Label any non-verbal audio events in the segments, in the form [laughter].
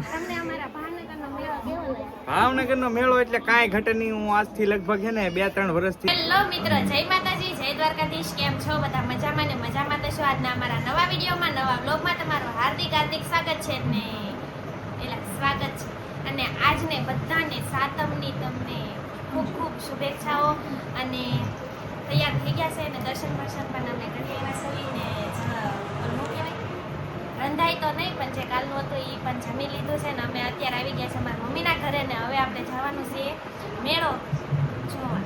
ભાવનગરનો મેળો કેવો ભાવનગરનો મેળો એટલે કાંઈ ઘટે નહીં. હું આજથી લગભગ છે ને બે ત્રણ વર્ષથી હેલો મિત્રો જય માતાજી જય દ્વારકાધીશ કેમ છો? બધા મજામાં ને મજામાં તો છો? આજના અમારા નવા વિડીયોમાં નવા બ્લોગમાં તમારું હાર્દિક હાર્દિક સ્વાગત છે ને એટલે સ્વાગત છે. અને આજને બધાને સાતમની તમને ખૂબ ખૂબ શુભેચ્છાઓ અને તૈયાર થઈ ગયા છે અને દર્શન દર્શન પણ રંધાઈ તો નહીં, પણ જે કાલનું હતું એ પણ જમી લીધું છે ને અમે અત્યારે આવી ગયા છે મારા મમ્મીના ઘરે ને હવે આપણે જવાનું છે મેળો જોવા.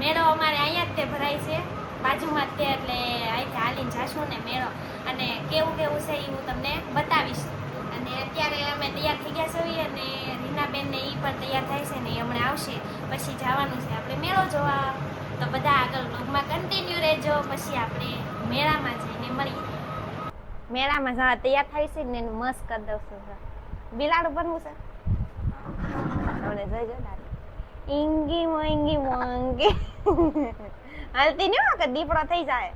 મેળો અમારે અહીંયા જ તે ભરાય છે, બાજુમાં જ તે એટલે અહીંથી હાલીને જાશું ને મેળો. અને કેવું કેવું છે એ હું તમને બતાવીશ. અને અત્યારે અમે તૈયાર થઈ ગયા છીએ અને રીનાબેન ને એ પણ તૈયાર થાય છે ને એ હમણાં આવશે, પછી જવાનું છે. આપણે મેળો જોવા. તો બધા આગળ બ્લોગમાં કન્ટિન્યુ રહેજો, પછી આપણે મેળામાં જઈને મળીએ. મેળામાં જવા તૈયાર થાય છે ને મસ્ત કરી દઉં છું બિલાડ બનવું છે? તમને જોઈજો ઇંગી મોંગી મોંગી હાલતી નહીં કે દીપડો થઈ જાય?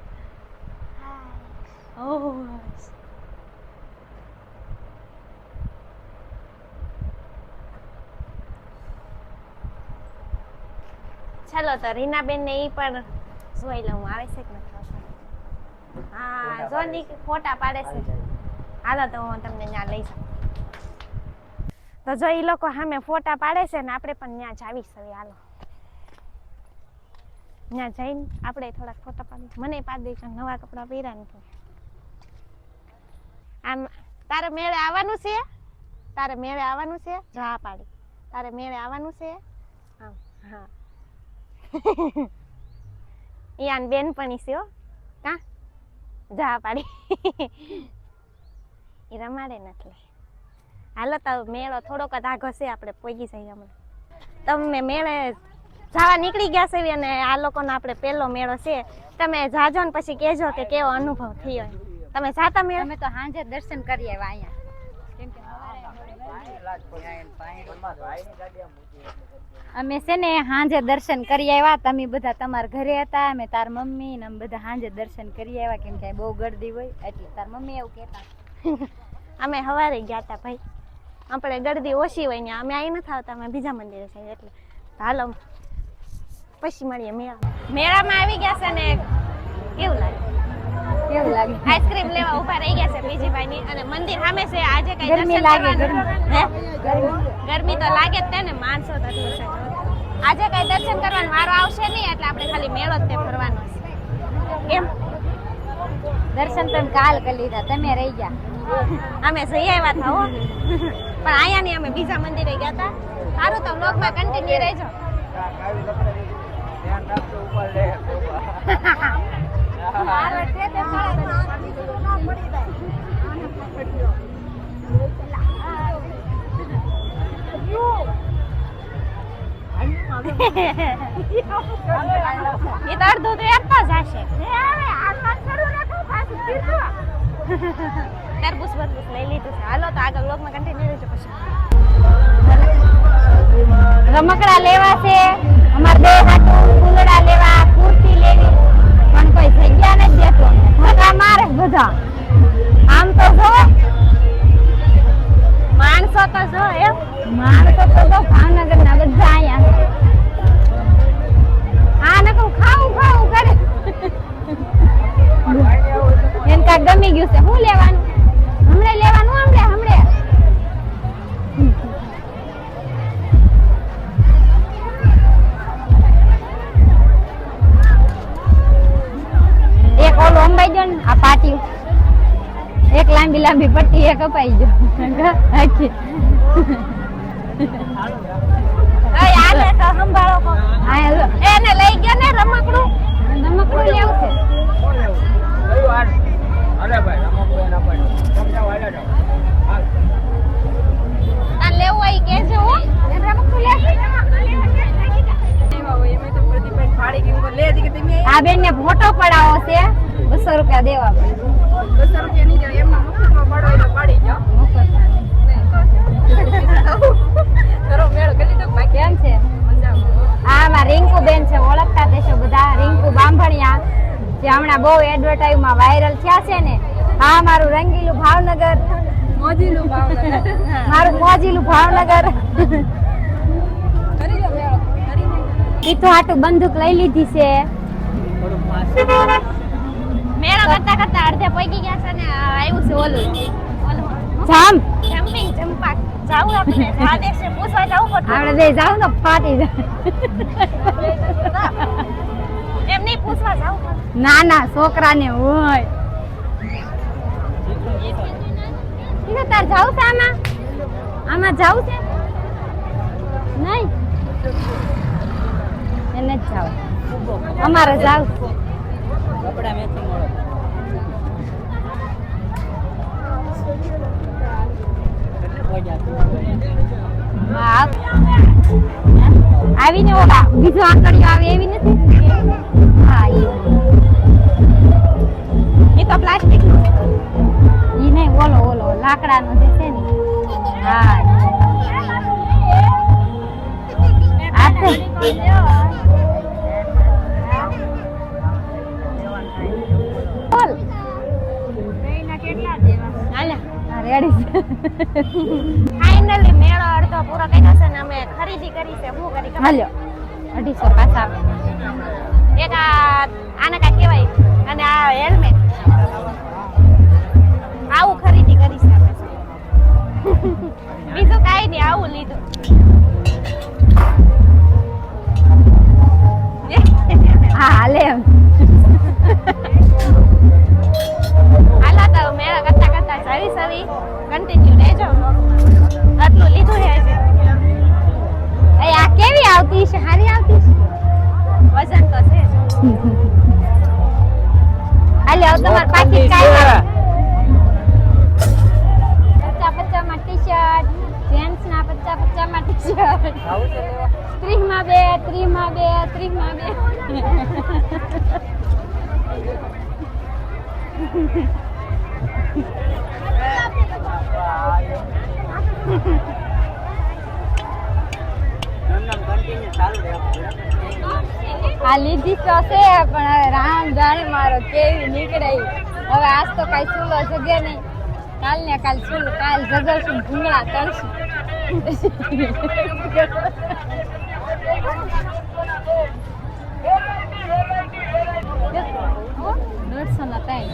ચાલો તો રીનાબેન ને એ પણ જોઈ લઉં. આવે છે કે નથી? હા જો ની ફોટા પાડે છે હાલો તો હું તમને ત્યાં લઈ જાઉં. તો જો એ લોકો સામે ફોટા પાડે છે ને આપણે પણ ત્યાં જાવી હવે હાલો. ત્યાં જઈને આપણે થોડાક ફોટા પાડી મને પાડી દઈશું નવા કપડાં પહેર્યા ને આમ તારે મેળે આવવાનું છે? તારે મેળે આવવાનું છે? જા પાડી. તારે મેળે આવવાનું છે? આમ હા. [laughs] યાન બેનપણી છે હો. જા પાડી. એ રમાડે નથી હાલો તો મેળો થોડોક જ આગો છે આપણે પોગી જઈએ હમણાં. તમે મેળે જવા નીકળી ગયા છે અને આ લોકોનો આપણે પહેલો મેળો છે. તમે જાજો ને પછી કહેજો કે કેવો અનુભવ થયો તમે જાતા મેળો? અમે તો સાંજે દર્શન કરી આવ્યા અહીંયા. કેમ કે અમે છે ને સાંજે દર્શન કરી આવ્યા. તમે બધા તમારા ઘરે હતા અમે તાર મમ્મી ને અમે બધા સાંજે દર્શન કરી આવ્યા. કેમ કે બહુ ગરદી હોય એટલે તાર મમ્મી એવું કહેતા. [laughs] અમે સવારે ગયા હતા ભાઈ. આપણે ગરદી ઓછી હોય ને અમે અહીં નથી આવતા અમે બીજા મંદિરે જઈએ એટલે હાલો. પછી મળીએ મેળા મેળામાં આવી ગયા છે ને કેવું લાગે? કેવું લાગે? આઈસ્ક્રીમ લેવા ઊભા રહી ગયા છે બીજી ની અને મંદિર સામે છે આજે કઈ ગરમી લાગે, ગરમી. તો લાગે જ ને માણસો તો છે આજે કઈ દર્શન કરવાનો વારો આવશે નહીં એટલે આપણે ખાલી મેળો જ તે ફરવાનો છે. કેમ દર્શન તો કાલ કરી લીધા તમે રહી ગયા. અમે જઈ આવ્યા હતા હો. પણ અહીંયા નહીં અમે બીજા મંદિરે ગયા હતા. સારું તો વ્લોગમાં કન્ટિન્યુ રહેજો. [laughs] એ તો તો એમ જ હશે તરબૂચ બરબૂચ લઈ લીધું છે હાલો તો આગળ વ્લોગમાં કન્ટિન્યુ રહેજો પછી રમકડા લેવા છે અમારે બે હાથું ફૂલડા લેવા કુર્તી લેવી પણ કોઈ જગ્યા નથી દેતો ધક્કા મારે બધા આમ તો જો માણસો તો જો એમ. માણસો તો જો ભાવનગર ના બધા અહીંયા. ખાવું કરે એને કાંઈક ગમી ગયું છે. શું લેવાનું? હમણે લેવાનું હમણે હમણે? એક ઓલું અંબાઈ ગયો ને, આ પાટિયું. એક લાંબી લાંબી પટ્ટી એક અપાઈ ગયો. હાચી. બહુ એડવર્ટાઇઝમાં વાયરલ થયા છે ને હા મારું રંગીલું ભાવનગર. મારું મોજીલું ભાવનગર. તીથો હાટું બંદૂક લઈ લીધી છે. મેળો કરતા કરતા અડધે પૈકી ગયા છે ને આવ્યું છે ઓલું. જામ. જમ્પિંગ જમ્પાક જાવું આપણે. પૂછવા જાવું પડતું. આપણે જાવ ને ફાટી જાય એમ નહીં પૂછવા જાવ ના ના છોકરાને હોય. ઈને તાર જાવ છે આમાં? આમાં જાવ છે? નહીં. એને જ જાવ અમારે જાવ હા આવીને ઓલા, બીજો આંકડીઓ આવે એવી નથી? હા એ તો પ્લાસ્ટિક ઈ નહીં, ઓલો ઓલો, લાકડાનો જે છે ને. હા. આ રેડી ફાઇનલી મેળો અડધો પૂરો કર્યો છે ને અમે ખરીદી કરી છે. હું કરી? હાલ્યો. અઢીસો પાછા એક આને કાંઈ કહેવાય? અને આ હેલ્મેટ આવું ખરીદી કરી છે બીજું કાંઈ નહીં આવું લીધું. હા હાલે એમ. માં બે, ત્રી માં બે, ત્રી માં બે. આ લીધી તો છે, પણ રામ જાણે મારો કેવી નીકળે હવે આજ તો કઈ ચૂલો જગે નહીં. કાલ ને કાલ ચૂલો કાલ જગરશું, ભૂંગળા તળશું દોઢસો ના ત્રણ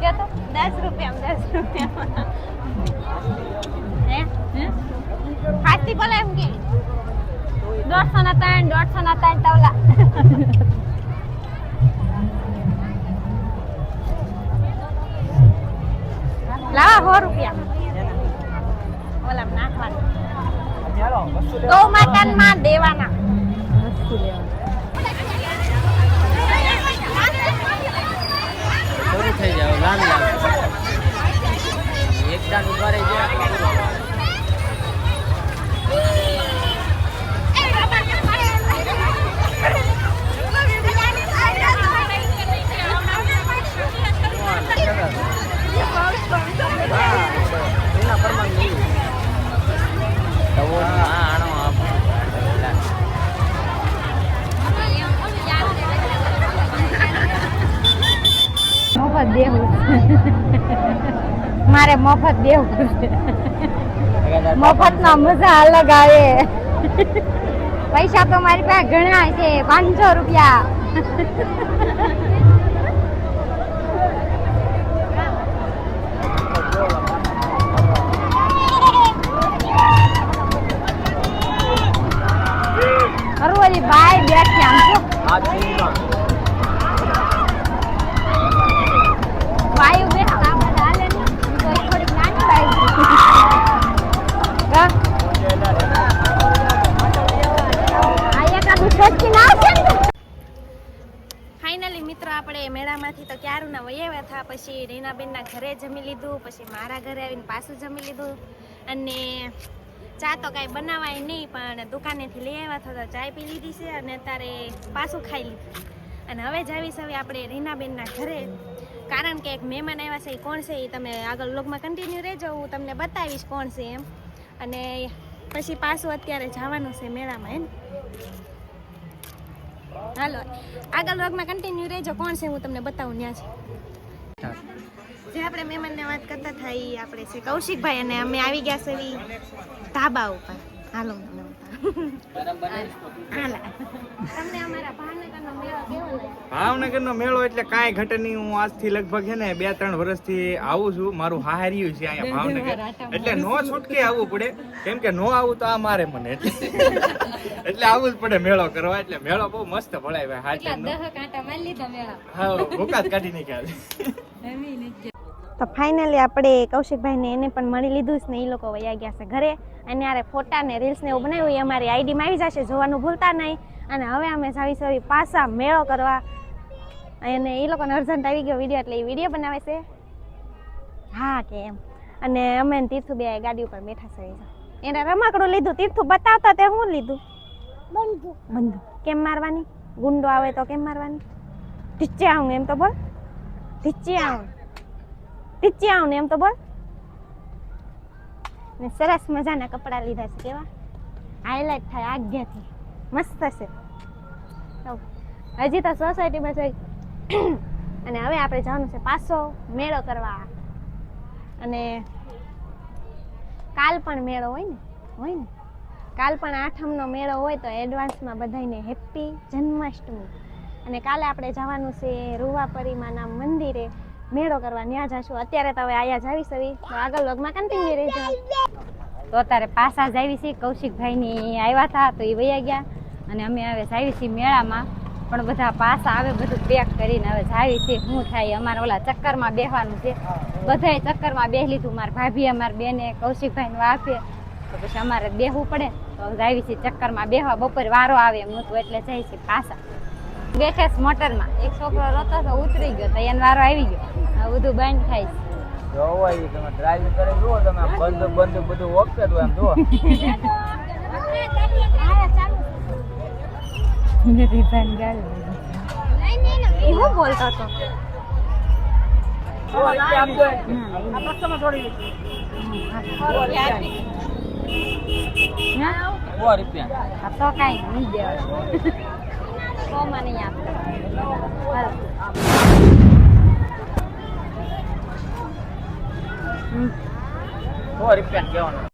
કે તો દસ રૂપિયા દસ રૂપિયા હે હે હાથથી બોલે એમ કે. દોઢસો ના ત્રણ, દોઢસો ના [laughs] દેવું મારે મફત દેવું મફત નો મજા અલગ આવે. પૈસા તો મારી પાસે ઘણા છે, પાંચસો રૂપિયા. અરવરી બાય બેઠી આમ જો આ ચૂનમાં વાયુ બેઠા આપણે હાલે ને તો એ થોડીક નાની બાઈ હા આ એકાદું સચી ના આવશે ને ફાઇનલી મિત્રો આપણે મેળામાંથી તો ક્યારના વૈયા હતા પછી રીનાબેનના ઘરે જમી લીધું, પછી મારા ઘરે આવીને પાછું જમી લીધું. અને ચા તો કાંઈ બનાવાય નહીં, પણ દુકાનેથી લઈ આવ્યા હતા તો ચાય પી લીધી છે અને અત્યારે પાછું ખાઈ લીધું. અને હવે જાવી હવે આપણે રીનાબેનના ઘરે. કારણ કે એક મહેમાન આવ્યા છે, એ કોણ છે એ તમે આગળ લોગમાં કન્ટિન્યુ રહેજો, હું તમને બતાવીશ કોણ છે એમ. અને પછી પાછું અત્યારે જવાનું છે મેળામાં એમ. હાલો, આગળ વર્ગમાં કન્ટિન્યુ રહેજો. કોણ છે હું તમને બતાવું ત્યાં છે. જે આપણે મહેમાનને વાત કરતા થાય આપણે છે કૌશિકભાઈ અને અમે આવી ગયા છે ધાબા ઉપર. હાલો. હાલા નો ભાવનગરનો મેળો કેવો લાગ્યો ભાવનગરનો મેળો એટલે કાંઈ ઘટે નહીં. હું આજથી લગભગ છે ને બે ત્રણ વર્ષથી આવું છું. મારું હાર્યું છે અહીંયા ભાવનગર. એટલે નો છૂટકે આવવું પડે. કેમ કે નો આવું તો આ મારે મને. એટલે આવવું જ પડે મેળો કરવા. એટલે મેળો બહુ મસ્ત ભળાય ભાઈ. હાચી હા ભૂકાત કાઢી નાખ્યા તો ફાઇનલી આપણે કૌશિકભાઈને એને પણ મળી લીધું છે ને એ લોકો વયા ગયા છે ઘરે. અને યારે ફોટા ને રીલ્સ ને એવું બનાવ્યું એ અમારી આઈડીમાં આવી જશે જોવાનું ભૂલતા નહીં. અને હવે અમે સાવી સાવી પાછા મેળો કરવા. અને એ લોકોને અર્જન્ટ આવી ગયો વીડિયો એટલે એ વીડિયો બનાવે છે. હા કે એમ. અને અમે તીર્થુ બે ગાડી ઉપર બેઠા છે એને રમકડું લીધું તીર્થુ બતાવતા તે હું લીધું? બંધુ. બંધુ. કેમ મારવાની? ગુંડો આવે તો કેમ મારવાની? ઢીચે આવું એમ તો બોલ. ઢીચે આવું. ટીચી આવું ને એમ તો બોલ. ને સરસ મજાના કપડાં લીધા છે કેવા. હાઇલાઇટ થાય આજ્ઞાથી મસ્ત છે. હજી તો સોસાયટીમાં છે. અને હવે આપણે જવાનું છે પાસો મેળો કરવા. અને કાલ પણ મેળો હોય ને હોય ને. કાલ પણ આઠમનો મેળો હોય તો એડવાન્સમાં બધાને હેપી જન્માષ્ટમી. અને કાલે આપણે જવાનું છે રૂવાપરીમાના મંદિરે. મેળો કરવા ન્યા જાશું. અત્યારે તો હવે આયા જાવી સવી તો આગળ લગમાં કન્ટિન્યુ રહેજો. તો અત્યારે પાસા જ આવી છે કૌશિકભાઈની આવ્યા હતા તો એ વયા ગયા. અને અમે હવે જાવી છીએ મેળામાં. પણ બધા પાસા આવે, બધું પેક કરીને હવે જાવી છે શું થાય અમારે ઓલા ચક્કરમાં બેહવાનું છે. બધાએ ચક્કરમાં બેહ લીધું. મારા ભાભી, અમારા બેને, કૌશિકભાઈને વાપે તો પછી અમારે બેહવું પડે. તો જાવી છીએ ચક્કરમાં બેહવા. બપોર વારો આવે. એમ નહોતું એટલે જાય છે પાસા બેઠે છે મોટરમાં. એક છોકરો રોતો તો ઉતરી ગયો તો એનો વારો આવી ગયો. આ બધું બંધ થાય છે. જોવાય તમે ડ્રાઇવિંગ કરી જુઓ તમે બંધ બંધ બધું ઓકે તો એમ જુઓ. એ હું બોલતો હતો? તો કાંઈ નહીં દેવા સો માં નહીં આપતા રૂપિયા કહેવાનું.